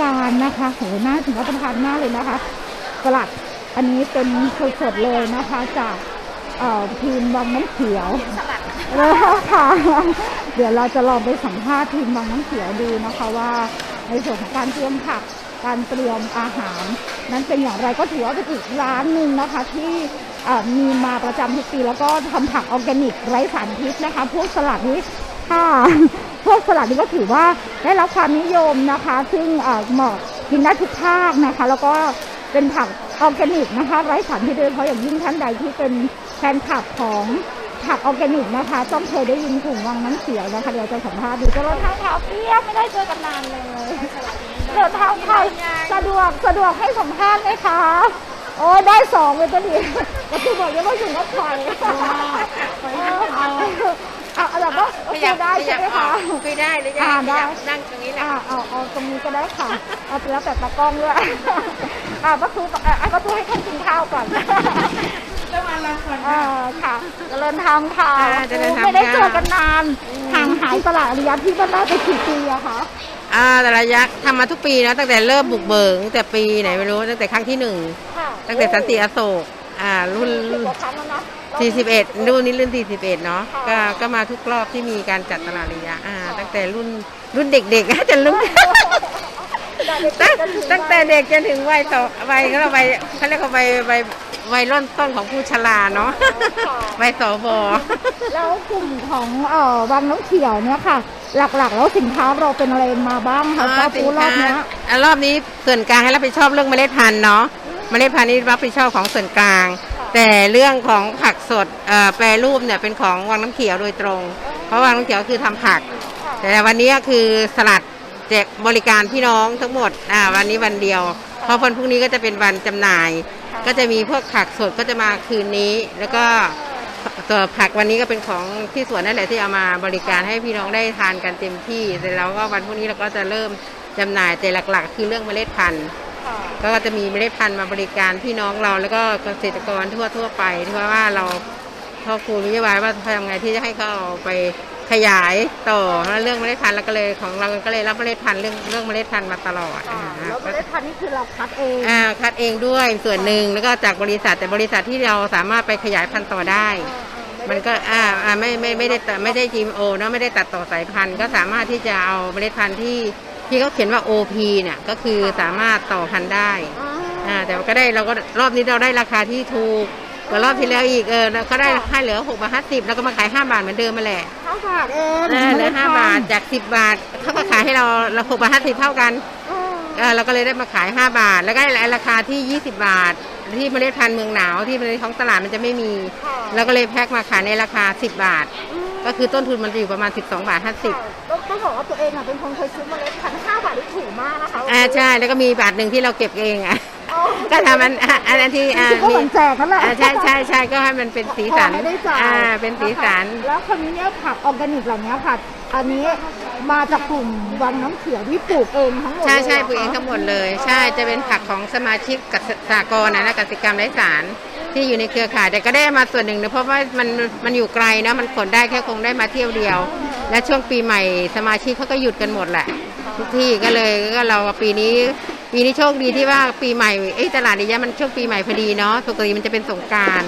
การนะคะโหน่าถึงรับประทานมากเลยนะคะสลัดอันนี้เป็นสดๆเลยนะคะ จากเอ่อทีมวังน้ำเขียวแล้วค่ะเดี๋ยวเราจะลองไปสัมภาษณ์ทีมวังน้ำเขียวดูนะคะว่าในส่วนของการเตรียมผักการเตรียมอาหาร นั้นเป็นอย่างไรก็ถือว่าเป็นอีกร้านหนึ่งนะคะที่เอ่อมีมาประจำทุกปีแล้วก็ทำผักออร์แกนิกไร้สารพิษนะคะ พวกสลัดนี้ค่ะ พวกสลัดนี้ก็ถือว่าได้รับความนิยมนะคะ ซึ่งเหมาะกินได้ทุกภาคนะคะ แล้วก็เป็นผักออร์แกนิกนะคะ ไร้สารพิษโดยเฉพาะอย่างยิ่งท่านใดที่เป็นแฟนคลับของผักออร์แกนิกนะคะ ต้องเคยได้ยินกลุ่มวังน้ำเขียวนะคะ เดี๋ยวจะสัมภาษณ์ดูจะรถทาเท้าเปี้ยไม่ได้เจอกันนานเลยเดินทางไทยสะดวกสะดวกให้สัมภาษณ์ไหมคะโอ้ได้สองเลยตัวนี้ก็คือบอกยังว่าอยู่กับใคร เอาเอาแบบว่าโอเคได้ใช่ไหมคะ คุยได้เลยอ่าได้ นั่งตรงนี้แหละอ่าเอาเอาตรงนี้ก็ได้ค่ะ เอาไปแล้วแต่ตากล้องด้วยอ่าก็คืออ่าก็คือให้ท่านกินข้าวก่อนจะมาลังก่อนอ่าค่ะเจริญธรรมค่ะค่ะเจริญธรรมไม่ได้เจอค่ะกันนานห่างหายตลาดอริยะที่บ้านได้ไปกี่ปีอะคะอ่าแต่ระยะทำมาทุกปีนะตั้งแต่เริ่มบุกเบิกตั้งแต่ปีไหนไม่รู้ตั้งแต่ครั้งที่หนึ่งค่ะตั้งแต่สันติอโศกอ่ารุ่นสิบกว่าครั้งแล้วนะ 41 รุ่นนี้รุ่น 41 เนาะค่ะก็ก็มาทุกรอบที่มีการจัดตลาดระยะอ่าตั้งแต่รุ่นรุ่นเด็กๆจะรุ่นตั้งตั้งแต่เด็กจนถึงวัยต่อวัยก็เราวัยเขาเรียกว่าวัยวัยวัยร่อนต้นของผู้ชราเนาะวัยสบแล้วกลุ่มของเอ่อวังน้ำเขียวเนี่ยค่ะ หลักๆ แล้วสินค้าเราเป็นอะไรมาบ้างคะป้าปูรอบเนี้ยอ่ารอบนี้ส่วนกลางให้รับผิดชอบเรื่องเมล็ดพันธุ์เนาะเมล็ดพันธุ์นี่รับผิดชอบของส่วนกลาง แต่เรื่องของผักสดแปรรูปเนี่ยเป็นของวังน้ำเขียวโดยตรง เพราะวังน้ำเขียวคือทำผัก แต่วันนี้คือสลัดแจกบริการพี่น้องทั้งหมดวันนี้วันเดียว เพราะวันพรุ่งนี้ก็จะเป็นวันจำหน่าย ก็จะมีพวกผักสดก็จะมาคืนนี้ แล้วก็ตัวผักวันนี้ก็เป็นของที่สวนนั่นแหละที่เอามาบริการให้พี่น้องได้ทานกันเต็มที่เสร็จแล้วก็วันพรุ่งนี้เราก็จะเริ่มจำหน่ายแต่หลักๆ คือเรื่องเมล็ดพันธุ์ ก็จะมีเมล็ดพันธุ์มาบริการพี่น้องเราแล้วก็เกษตรกรทั่วทั่วๆไปที่ว่าเราพ่อครูมีนโยบายว่าทำไงที่จะให้เขาเอาไปขยายต่อเรื่องเมล็ดพันธุ์แล้วก็เลยของเราก็เลยรับเมล็ดพันธุ์เรื่องเรื่องเมล็ดพันธุ์มาตลอดค่ะอ่าแล้วเมล็ดพันธุ์นี่คือเราคัดเองอ่าคัดเองด้วยส่วนหนึ่งแล้วก็จากบริษัทแต่บริษัทที่เราสามารถไปขยายพันธุ์ต่อได้ มันก็อ่าอ่าไม่ไม่ไม่ได้ตัดไม่ได้ GMO เนอะไม่ได้ตัดต่อสายพันธุ์ก็สามารถที่จะเอาเมล็ดพันธุ์ที่ ที่เขาเขียนว่า OP เนี่ยก็คือสามารถต่อพันธุ์ได้อ่าแต่ว่าก็ได้เราก็รอบนี้เราได้ราคาที่ถูกกว่ารอบที่แล้วอีกเออเขาได้ให้เหลือหกบาทห้าสิบแล้วก็มาขายห้าบาทเหมือนเดิมมาแหละห้าบาทเองเออเหลือห้าบาทจากสิบบาทเขาก็ขายให้เราเราหกบาทห้าสิบเท่ากันเออเราก็เลยได้มาขายห้าบาท แล้วก็ราคาที่ยี่สิบบาท ที่เมล็ดพันธุ์เมืองหนาวที่ในท้องตลาดมันจะไม่มีแล้วก็เลยแพ็คมาขายในราคา 10 บาท ก็คือต้นทุนมันจะอยู่ประมาณ 12 บาท 50 ต้องต้องบอกว่าตัวเองอะเป็นคนเคยซื้อเมล็ดพันธุ์ห้าบาทที่ถูกมากนะคะอ่าใช่ แล้วก็มีบาทหนึ่งที่เราเก็บเองอะอ๋อก็ทำอันอะอันอันที่อ่าคือก็เหมือนแจกนั่นแหละอ่าใช่ใช่ใช่ก็ให้มันเป็นสีสันพอให้ได้จ่ายอ่าเป็นสีสันนะคะแล้วคนนี้เนี่ยผักออร์แกนิกเหล่านี้ค่ะ อันนี้มาจากกลุ่มวังน้ำเขียวที่ปลูกเองทั้งหมดใช่ใช่ลยหรปลูกเองทั้งหมดเลย ใช่จะเป็นผักของสมาชิกกับสากรณ์นะนะกสิกรรมไร้สารที่อยู่ในเครือข่ายแต่ก็ได้มาส่วนหนึ่งนะเพราะว่ามันมันอยู่ไกลนะมันขนได้แค่คงได้มาเที่ยวเดียว และช่วงปีใหม่สมาชิกเขาก็หยุดกันหมดแหละ ทุกที่ก็เลยก็เราปีนี้ ปีนี้โชคดีที่ว่าปีใหม่เอ้ยตลาดนี้มันช่วงปีใหม่พอดีเนาะปกติมันจะเป็นสงการ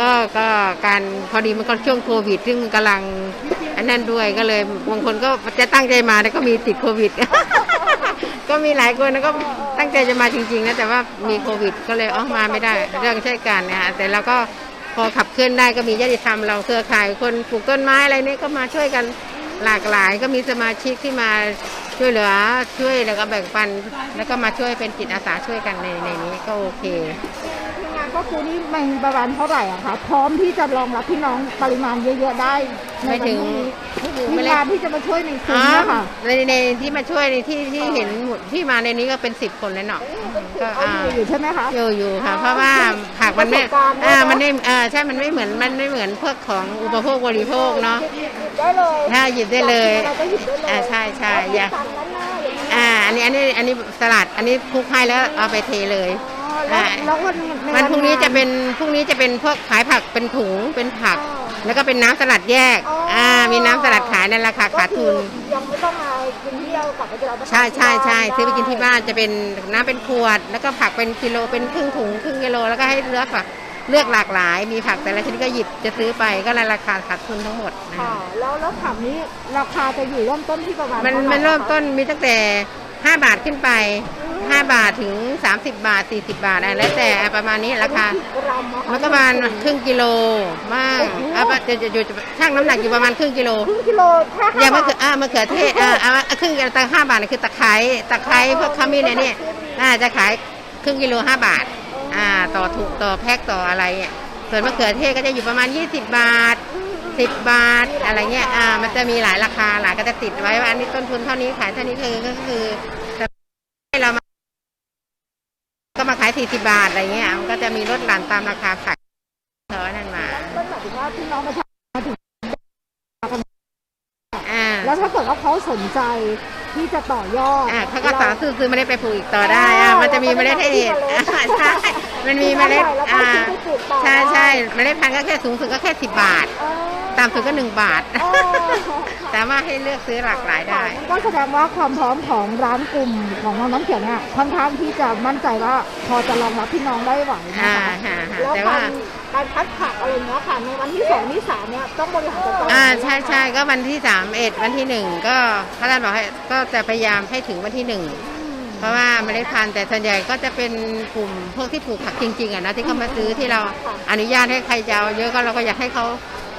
ก็ก็การพอดีมันก็ช่วงโควิด ซึ่งมันกำลังอันนั้นด้วยก็เลยบางคนก็จะตั้งใจมาแต่ก็มีติดโควิด ก็มีหลายคนแล้วก็ตั้งใจจะมาจริงๆนะแต่ว่ามีโควิด ก็เลยอ๋อมาไม่ได้ เรื่องใช่กันนะฮะแต่เราก็พอขับเคลื่อนได้ก็มีญาติธรรมเราเครือข่ายคนปลูกต้นไม้อะไรนี่ก็มาช่วยกัน หลากหลายก็มีสมาชิกที่มาช่วยเหลือช่วยแล้วก็แบ่งปัน แล้วก็มาช่วยเป็นจิตอาสาช่วยกันในในนี้ก็โอเคทีมงานก็คือนี่มีประมาณเท่าไหร่อะคะพร้อมที่จะรองรับพี่น้องปริมาณเยอะๆได้ในไม่วันถึง นี้มีงานที่จะมาช่วยในซุ้มอ๋อเนี่ยค่ะในในที่มาช่วยในที่ที่เห็นที่มาในนี้ก็เป็นสิบคนเลยเนาะก็เอาอ่าอยู่ใช่ไหมคะอยู่อยู่ค่ะ เพราะว่าผักมันไม่อ่าเนอมันไม่อ่าใช่มันไม่เหมือนมันไม่เหมือนพวกของอุปโภคบริโภคเนาะได้เลยถ้าหยิบได้เลยเราก็หยิบได้เลยอ่าใช่ใช่อย่าอ่าอันนี้อันนี้อันนี้สลัดอันนี้คลุกให้แล้วเอาไปเทเลยอ๋อแล้วอ่าแล้ววันวันพรุ่งนี้จะเป็นพรุ่งนี้จะเป็นพวกขายผักเป็นถุงเป็นผัก แล้วก็เป็นน้ำสลัดแยก อ๋ออ่ อ่า มีน้ำสลัดขายในราคาขาดทุน ก็คือยังไม่ต้องมากินที่เรากลับไปกินเราใช่ใช่ใช่ซื้อไปกินที่บ้านจะเป็นน้ำเป็นขวด แล้วก็ผักเป็นกิโลเป็นครึ่งถุงครึ่งกิโลแล้วก็ให้เลือกค่ะเลือกหลากหลาย มีผักแต่ละชนิดก็หยิบจะซื้อไปก็ในราคาขาดทุนทั้งหมดนะค่ะ แล้วแล้วผักนี้ราคาจะอยู่เริ่มต้นที่ประมาณมันท่าไหมันเริ่มคะต้นมีตั้งแต่ 5 บาทขึ้นไป 5 บาทถึง 30 บาท 40 บาทอะแล้วแต่ประมาณนี้ราคากรัมอะคะมันก็ประมาณครึ่งกิโลมากโอ้โหอะจะจะอยู่ช่างน้ำหนักอยู่ประมาณครึ่งกิโลครึ่งกิโลแค่อย่างมะห้าเขืออ่ามะเขือเทศอ่าเอาเอาครึ่งกิโลตั้งห้าบาทนี่คือตะไคร้ตะไคร้พวกขมิ้นเนี่ยอ่าจะขายครึ่งกิโลห้าบาทอ่าต่อถุงต่อแพ็คต่ออะไรอะส่วนมะเขือเทศก็จะอยู่ประมาณ 20 บาท 10บาทอะไรเงี้ยอ่ามันจะมีหลายราคาหลายก็จะติดไว้ว่าอันนี้ต้นทุนเท่านี้ขายเท่านี้คือก็คือแต่ให้เรามาก็มาขาย40บาทอะไรเงี้ยมันก็จะมีลดหลั่นตามราคาผักเขานั่นมาต้นหมายถึงว่าพี่น้องประชาชนมาถึงอ่าแล้วถ้าเกิดว่าเขาสนใจที่จะต่อยอดอ่าเขาก็สามารถซื้อซื้อเมล็ดไปปลูกอีกต่อได้อ่ามันจะมีเมล็ดให้เห็นอ่าใช่มันมีเมล็ดแล้วก็อ่าซื้อไปปลูกต่อใช่ใช่เมล็ดพันธุ์ก็แค่สูงสุดก็แค่สิบบาท อ๋อต่ำสุดก็หนึ่งบาทอ๋อสามารถให้เลือกซื้อหลากหลายได้ ก็แสดงว่าความพร้อมของร้านกลุ่มของน้องน้ำเขียวเนี่ยค่อนข้างที่จะมั่นใจว่าพอจะรองรับพี่น้องได้ไหวนะอ่าคะฮะฮะแล้วแต่กาว่า รการพัดผักอะไรเงี้ยค่ะในวันที่สองที่สามเนี่ยต้องบริหารจัดการอ่าใช่ใช่ก็วันที่สามเอ็ดวันที่หนึ่งก็พระอาจารย์บอกให้ก็จะพยายามให้ถึงวันที่หนึ่งเพราะว่าเมล็ดพันธุ์แต่ส่วนใหญ่ก็จะเป็นกลุ่มพวกที่ปลูกผักจริงๆอะนะที่เขามาซื้อที่เราอนุญาตให้ใครจะเอาเยอะก็เราก็อยากให้เขา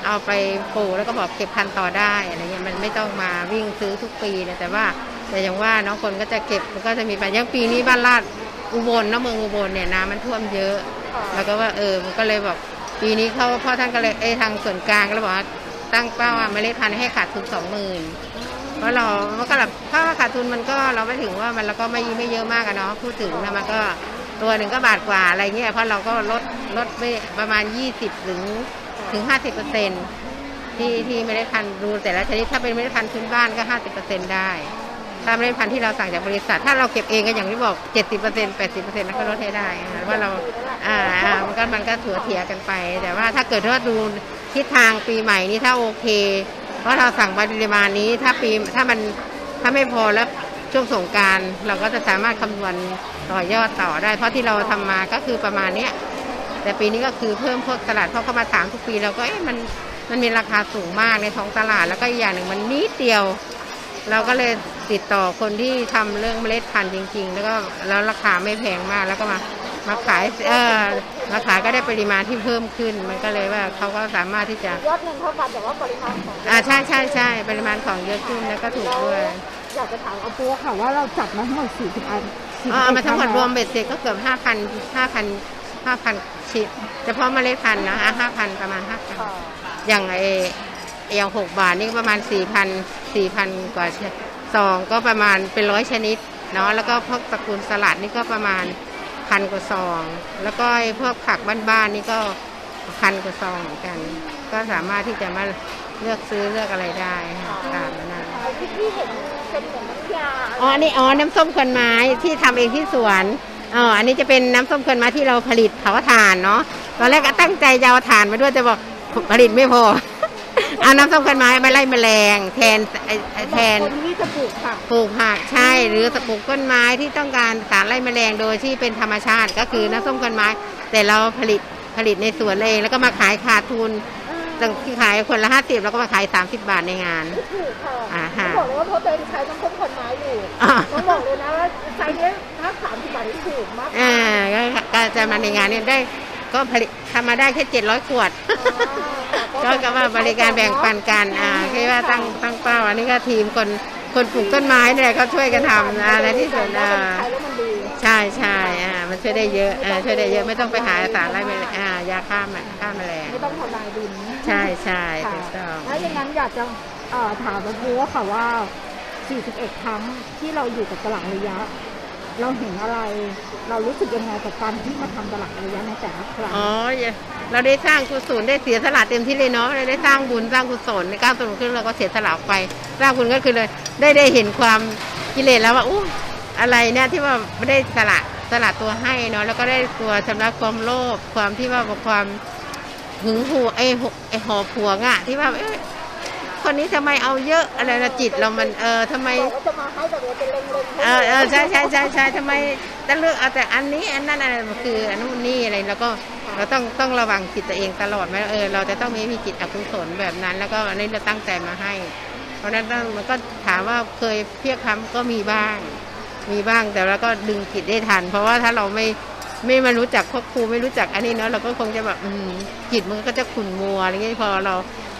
เอาไปปลูกแล้วก็บอกเก็บพันธุ์ต่อได้อะไรเงี้ยมันไม่ต้องมาวิ่งซื้อทุกปีนะแต่ว่าแต่อย่างว่าเน้องคนก็จะเก็บมันก็จะมีไปอย่างปีนี้บ้านลาดอุบลนะเมืองอุบลเนี่ยน้ำมันท่วมเยอะ แล้วก็ว่าเออมันก็เลยบอกปีนี้เขาพ่อท่านก็เลยเอยทางส่วนกลางก็เลยบอกว่าตั้งเป้าว่าเมล็ดพันธุ์ให้ขาดทุนสองหมื่นเพราะเรามันก็แบบถ้าขาดทุนมันก็เราไม่ถึงว่ามันเราก็ไม่ไม่เยอะมากอะเนาะพูดถึงนะมันก็ตัวหนึ่งก็บาทกว่าอะไรเงี้ยเพราะเราก็ลดลดไปประมาณ 20 ถึง ถึง 50เอร์เซนที่ที่ไม่ได้พันธุ์ดูแต่ละชนิดถ้าเป็นไม่ได้พันธุ์พื้นบ้านก็ 50เปอร์เซนได้ ถ้าไม่ได้พันธุ์ที่เราสั่งจากบริษัท ถ้าเราเก็บเองก็อย่างที่บอก 70เปอร์เซน80เปอร์เซนแล้วก็ลดให้ได้นะว่าเราอ่าอ่ามันก็มันก็ถัวเถียกันไป แต่ว่าถ้าเกิดว่าดูทิศทางปีใหม่นี้ถ้าโอเค เพราะเราสั่งปริมาณนี้ถ้าปีถ้ามันถ้าไม่พอแล้วช่วงสงการเราก็จะสามารถคำนวณต่อยอดต่อได้ เพราะที่เราทำมาก็คือประมาณเนี้ย แต่ปีนี้ก็คือเพิ่มพวกตลาดเพราะเขามาถามทุกปีเราก็เอ๊ะมันมันมีราคาสูงมากในท้องตลาดแล้วก็อีกอย่างหนึ่งมันนิดเดียว เราก็เลยติดต่อคนที่ทำเรื่องเมล็ดพันธุ์จริง ๆ แล้วก็แล้วราคาไม่แพงมากแล้วก็มามาขายเออมาขายก็ได้ปริมาณที่เพิ่มขึ้น มันก็เลยว่าเขาก็สามารถที่จะยอดเงินเท่ากันแต่ว่าปริมาณของอ่าใช่ใช่ใช่ปริมาณของเยอะขึ้นแล้วก็ถูกด้วยอยากจะถามเอาตัวค่ะว่าเราจัดมาทั้งหมด40อันอ๋อเอามาทั้งหมดรวมเบ็ดเสร็จก็เกือบห้าพัน ห้าพันห้าพันชิ้นเฉพาะเมล็ดพันธุ์นะห้าพันประมาณห้าพันค่ะอย่างไออย่างหกบาทนี่ก็ประมาณสี่พันสี่พันกว่าซองก็ประมาณเป็นร้อยชนิดเนาะแล้วก็พวกตระกูลสลัดนี่ก็ประมาณพันกว่าซอง แล้วก็ไอ้พวกผักบ้านๆนี่ก็พันกว่าซองเหมือนกัน ก็สามารถที่จะมาเลือกซื้อเลือกอะไรได้ค่ะตามนั้นที่ที่เห็นเป็นเหมือนน้ำยาอ๋ออันนี้อ๋อน้ำส้มควนไม้ที่ทำเองที่สวน อ๋ออันนี้จะเป็นน้ำส้มควนไม้ที่เราผลิตเผาถ่านเนาะตอนแรกก็ตั้งใจจะเอาถ่านมาด้วยแต่บอกผลิตไม่พอ เอาน้ำส้มควนไม้ไปไล่แมลง แทนไอ้ไอ้แทนคนที่จะปลูกค่ะปลูกผักใช่หรือปลูกต้นไม้ที่ต้องการสารไล่แมลงโดยที่เป็นธรรมชาติก็คือน้ำส้มควนไม้ แต่เราผลิตผลิตในสวนเองแล้วก็มาขายขาดทุน ที่ขายคนละห้าสิบแล้วก็มาขายสามสิบบาทในงาน ถูกค่ะอ่าฮะต้องบอกเลยว่าเพราะตัวเองใช้น้ำส้มคนไม้อยู่อ่า ต้องบอกเลยนะว่าไซส์เนี้ยถ้าสามสิบบาทนี่ถูกมากอ่าก็ก็จะมาในงานเนี้ได้ก็ผลิตทำมาได้แค่เจ็ดร้อยขวด ก็ก็ว่าบริการแบ่งปันกัน อ่าคือว่าตั้งตั้งเป้า อันนี้ก็ทีมคนคนปลูกต้นไม้เนี่ยเขาช่วยกันทำอ่าในที่สุดอ่าใช้แล้วมันดีใช่ใช่อ่ามันช่วยได้เยอะอ่าช่วยได้เยอะไม่ต้องไปหาสารอะไรแมลงอ่ายาฆ่าแมลงฆ่าแมลง ไม่ต้องทำลายดิน ใช่ใช่ค่ะถูกต้อง แล้วอย่างนั้นอยากจะเอ่อถามมาพูว่าค่ะว่า 41 ครั้งที่เราอยู่กับตลาดระยะ เราเห็นอะไร เรารู้สึกยังไงกับการที่มาทำตลาดระยะในแต่ละครั้งอ๋อเราได้สร้างกุศลได้เสียสละเต็มที่เลยเนาะเราได้สร้างบุญสร้างกุศลในการสนุนขึ้นเราก็เสียสละออกไป สร้างบุญก็คือเลยได้ได้เห็นความกิเลสแล้วว่าอู้อะไรเนี่ยที่ว่าไม่ได้สละสละตัวให้เนาะแล้วก็ได้ตัวชำระความโลภความที่ว่าความ หึงหัวไอ้หกไอ้หอบหัวงอะที่ว่าเอคนนี้ทำไมเอาเยอะอะไรนะจิตเรามันเออทำไมบอกว่าจะมาให้แบบว่าจะเล็งๆเออเออใช่ใช่ใช่ใช่ทำไมจะเลือกเอาแต่อันนี้อันนั้นอะไรคืออันนู้นนี่อะไรแล้วก็เราต้องต้องระวังจิตตัวเองตลอดไหมเออเราจะต้องไม่มีจิตอกุศลแบบนั้น แล้วก็อันนี้เราตั้งใจมาให้ เพราะฉะนั้นต้องมันก็ถามว่าเคยเพียกคำก็มีบ้าง มีบ้างแต่เราก็ดึงจิตได้ทัน เพราะว่าถ้าเราไม่ ไม่มารู้จักควบครูไม่รู้จักอันนี้เนาะเราก็คงจะแบบอืมจิตมันก็จะขุ่นมัวอะไรเงี้ยพอเรา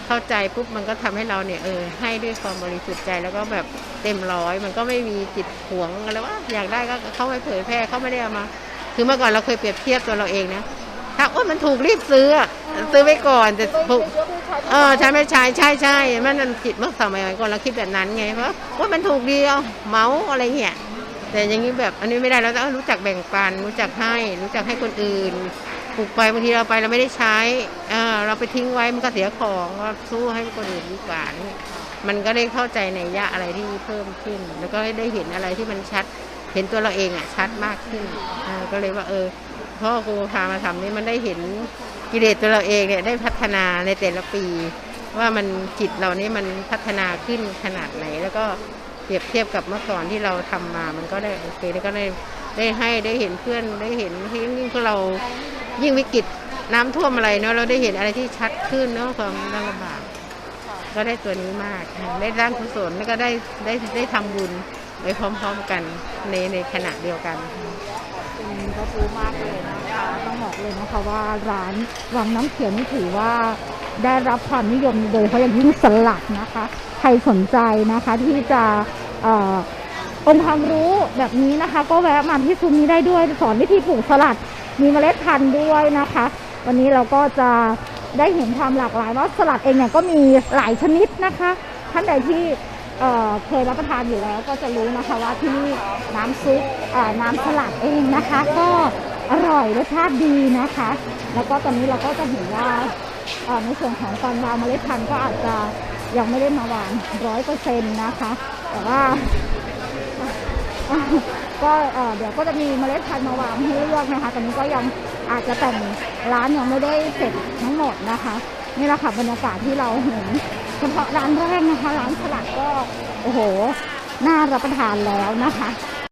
เข้าใจปุ๊บมันก็ทำให้เราเนี่ยเออให้ด้วยความบริสุทธิ์ใจแล้วก็แบบเต็มร้อย มันก็ไม่มีจิตหวงอะไรว่าอยากได้ก็เข้าไปเผยแพร่เขาไม่ได้เอามา คือเมื่อก่อนเราเคยเปรียบเทียบตัวเราเองนะถ้าโอ้มันถูกรีบซื้อซื้อไว้ก่อนแต่ถูกเออใช่ไม่ใช่ใช่ใช่มันมันจิตเมื่อสมัยก่อนเราคิดแบบนั้นไงเพราะว่ามันถูกดีเอาเมาอะไรเงี้ย แต่อย่างนี้แบบอันนี้ไม่ได้เราต้องรู้จักแบ่งปัน รู้จักให้ รู้จักให้คนอื่นปลูกไปบางทีเราไปเราไม่ได้ใช้เราไปทิ้งไว้มันก็เสียของว่าสู้ให้คนอื่นดีกว่านี่มันก็ได้เข้าใจในยะอะไรที่เพิ่มขึ้น แล้วก็ได้เห็นอะไรที่มันชัด เห็นตัวเราเองอะชัดมากขึ้นก็เลยว่าเออพ่อครูพามาทำนี่มันได้เห็นกิเลสตัวเราเองเนี่ยได้พัฒนาในแต่ละปี ว่ามันจิตเรานี่มันพัฒนาขึ้นขนาดไหน แล้วก็ รียบเทียบกับเมื่อก่อนที่เราทำมา มันก็ได้โอเคแล้วก็ได้ได้ให้ได้เห็นเพื่อนได้เห็นยิ่งพวกเรายิ่งวิกฤตน้ำท่วมอะไรเนาะเราได้เห็นอะไรที่ชัดขึ้นเนาะความยากลำบากก็ได้ตัวนี้มาก ได้สร้างกุศลแล้วก็ได้ได้ได้ทำบุญไปพร้อมๆกันในในขณะเดียวกันก็ซื้อมากเลยนะคะต้องบอกเลยนะคะว่าร้านวังน้ำเขียวนี่ถือว่า ได้รับความนิยมโดยเฉพาะอย่างยิ่งสลัดนะคะ ใครสนใจนะคะที่จะอองค์ความรู้แบบนี้นะคะ ก็แวะมาที่ซุ้มนี้ได้ด้วยสอนวิธีปลูกสลัด มีเมล็ดพันธุ์ด้วยนะคะ วันนี้เราก็จะได้เห็นความหลากหลายว่าสลัดเองเนี่ยก็มีหลายชนิดนะคะ ท่านใดที่เเคยรับประทานอยู่แล้วก็จะรู้นะคะว่าที่นี่น้ำซุปน้ำสลัดเองนะคะ ก็อร่อยรสชาติดีนะคะ แล้วก็ตอนนี้เราก็จะเห็นว่า ในส่วนของการวางเมล็ดพันธุ์ก็อาจจะยังไม่ได้มาหวางร้อยเปอร์เซ็นต์นะคะ แต่ว่าก็เอ่อเดี๋ยวก็จะมีเมล็ดพันธุ์มาวางให้เลือกนะคะตอนนี้ก็ยังอาจจะแต่งร้านยังไม่ได้เสร็จทั้งหมดนะคะนี่แหละค่ะบรรยากาศที่เราเห็นเฉพาะร้านแรกนะคะ ร้านสลัดก็โอ้โหน่ารับประทานแล้วนะคะ